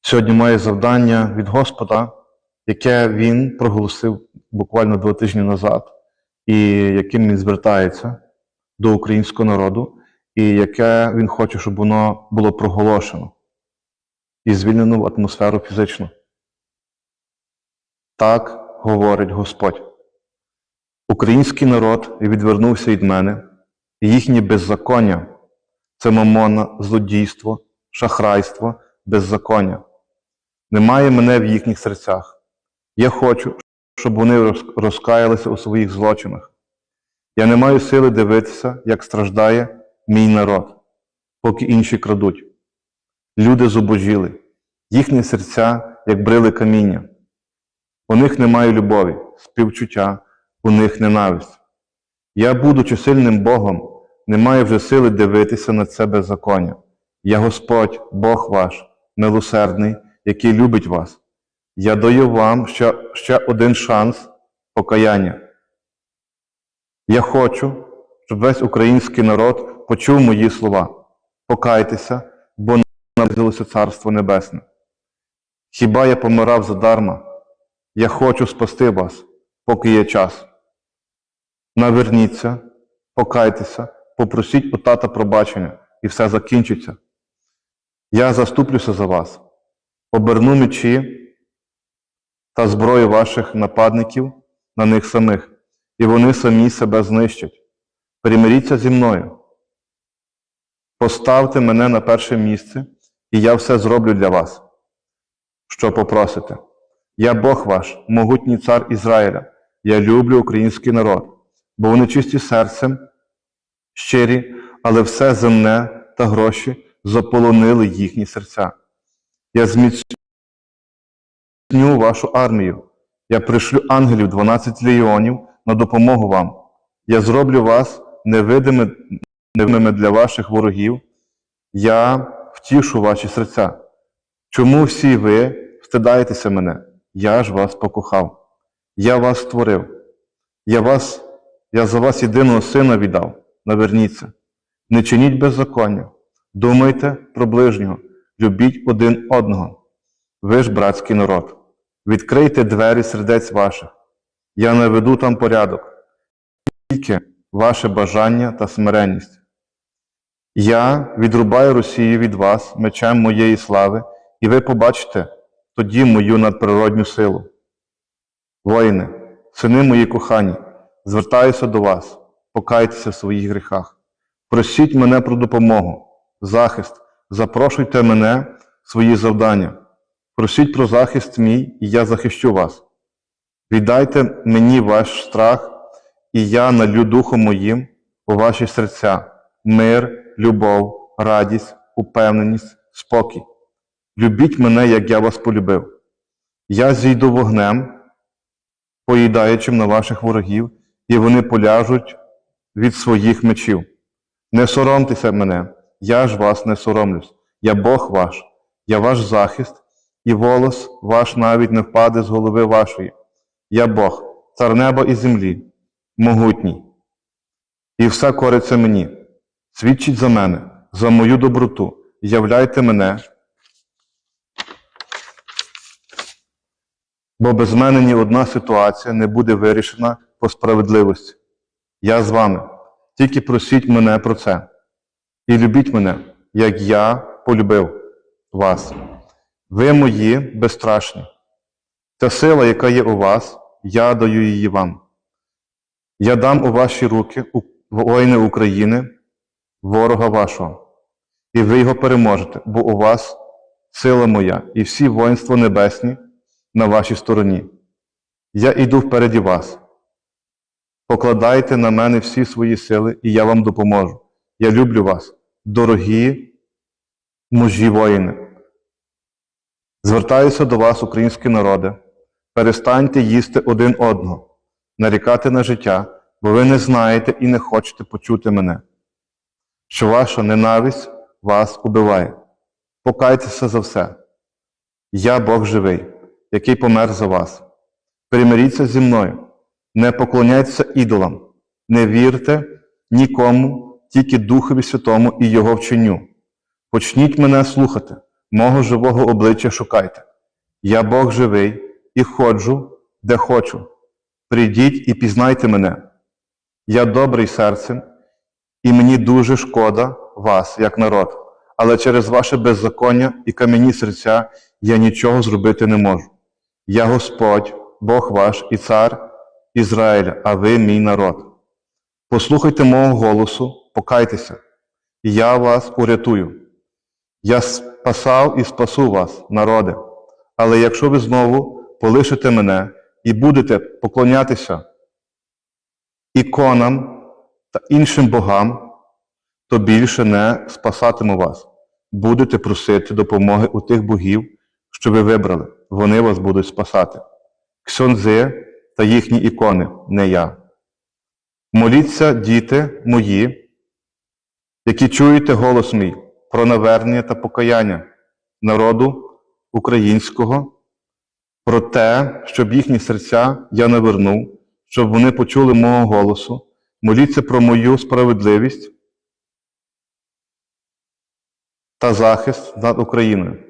сьогодні має завдання від Господа, яке він проголосив буквально два тижні назад, і яким він звертається до українського народу, і яке він хоче, щоб воно було проголошено і звільнено в атмосферу фізичну. Так говорить Господь. Український народ відвернувся від мене, їхнє беззаконня це мамона, злодійство, шахрайство, беззаконня. Немає мене в їхніх серцях. Я хочу, щоб вони розкаялися у своїх злочинах. Я не маю сили дивитися, як страждає мій народ, поки інші крадуть. Люди зубожіли, їхні серця, як брили каміння. У них немає любові, співчуття, у них ненависть. Я, будучи сильним Богом, не маю вже сили дивитися на це беззаконня. Я Господь, Бог ваш, милосердний, який любить вас. Я даю вам ще, ще один шанс покаяння. Я хочу, щоб весь український народ почув мої слова. Покайтеся, бо наблизилося Царство Небесне. Хіба я помирав задарма? Я хочу спасти вас, поки є час. Наверніться, покайтеся, попросіть у тата пробачення, і все закінчиться. Я заступлюся за вас, оберну мечі та зброю ваших нападників на них самих, і вони самі себе знищать. Примиріться зі мною. Поставте мене на перше місце, і я все зроблю для вас, що попросите. Я Бог ваш, могутній цар Ізраїля. Я люблю український народ, бо вони чисті серцем, щирі, але все земне та гроші заполонили їхні серця. Я зміцню вашу армію. Я пришлю ангелів 12 легіонів на допомогу вам. Я зроблю вас невидими, невидимими для ваших ворогів. Я втішу ваші серця. Чому всі ви встидаєтеся мене? Я ж вас покохав. Я вас створив. Я, вас, я за вас єдиного сина віддав. Наверніться. Не чиніть беззаконня. Думайте про ближнього. Любіть один одного. Ви ж братський народ. Відкрийте двері сердець ваших. Я наведу там порядок. Тільки ваше бажання та смиренність. Я відрубаю Росію від вас мечем моєї слави, і ви побачите тоді мою надприродню силу. Воїни, сини мої кохані, звертаюся до вас, покайтеся в своїх гріхах. Просіть мене про допомогу, захист, запрошуйте мене свої завдання. Просіть про захист мій, і я захищу вас. Віддайте мені ваш страх, і я налю духом моїм у ваші серця, мир, любов, радість, упевненість, спокій. Любіть мене, як я вас полюбив. Я зійду вогнем, поїдаючим на ваших ворогів, і вони поляжуть від своїх мечів. Не соромтеся мене, я ж вас не соромлюсь. Я Бог ваш, я ваш захист, і волос ваш навіть не впаде з голови вашої. Я Бог, цар неба і землі, могутній. І все кориться мені. Свідчіть за мене, за мою доброту, являйте мене, бо без мене ні одна ситуація не буде вирішена по справедливості. Я з вами. Тільки просіть мене про це. І любіть мене, як я полюбив вас. Ви мої безстрашні. Та сила, яка є у вас, я даю її вам. Я дам у ваші руки воїни України, ворога вашого, і ви його переможете, бо у вас сила моя і всі воїнства небесні на вашій стороні. Я іду впереді вас. Покладайте на мене всі свої сили, і я вам допоможу. Я люблю вас, дорогі мужі воїни. Звертаюся до вас, українські народи. Перестаньте їсти один одного, нарікати на життя, бо ви не знаєте і не хочете почути мене, що ваша ненависть вас убиває. Покайтеся за все. Я Бог живий, який помер за вас. Примиріться зі мною, не поклоняйтеся ідолам, не вірте нікому, тільки Духові Святому і Його вченню. Почніть мене слухати, мого живого обличчя шукайте. Я Бог живий і ходжу, де хочу. Прийдіть і пізнайте мене. Я добрий серцем, і мені дуже шкода вас, як народ, але через ваше беззаконня і кам'яні серця я нічого зробити не можу. Я Господь, Бог ваш і цар Ізраїля, а ви мій народ. Послухайте мого голосу, покайтеся, я вас урятую. Я спасав і спасу вас, народи. Але якщо ви знову полишите мене і будете поклонятися іконам та іншим богам, то більше не спасатиму вас. Будете просити допомоги у тих богів, що ви вибрали. Вони вас будуть спасати. Ксьонзи та їхні ікони, не я. Моліться, діти мої, які чуєте голос мій про навернення та покаяння народу українського, про те, щоб їхні серця я навернув, щоб вони почули мого голосу, моліться про мою справедливість та захист над Україною.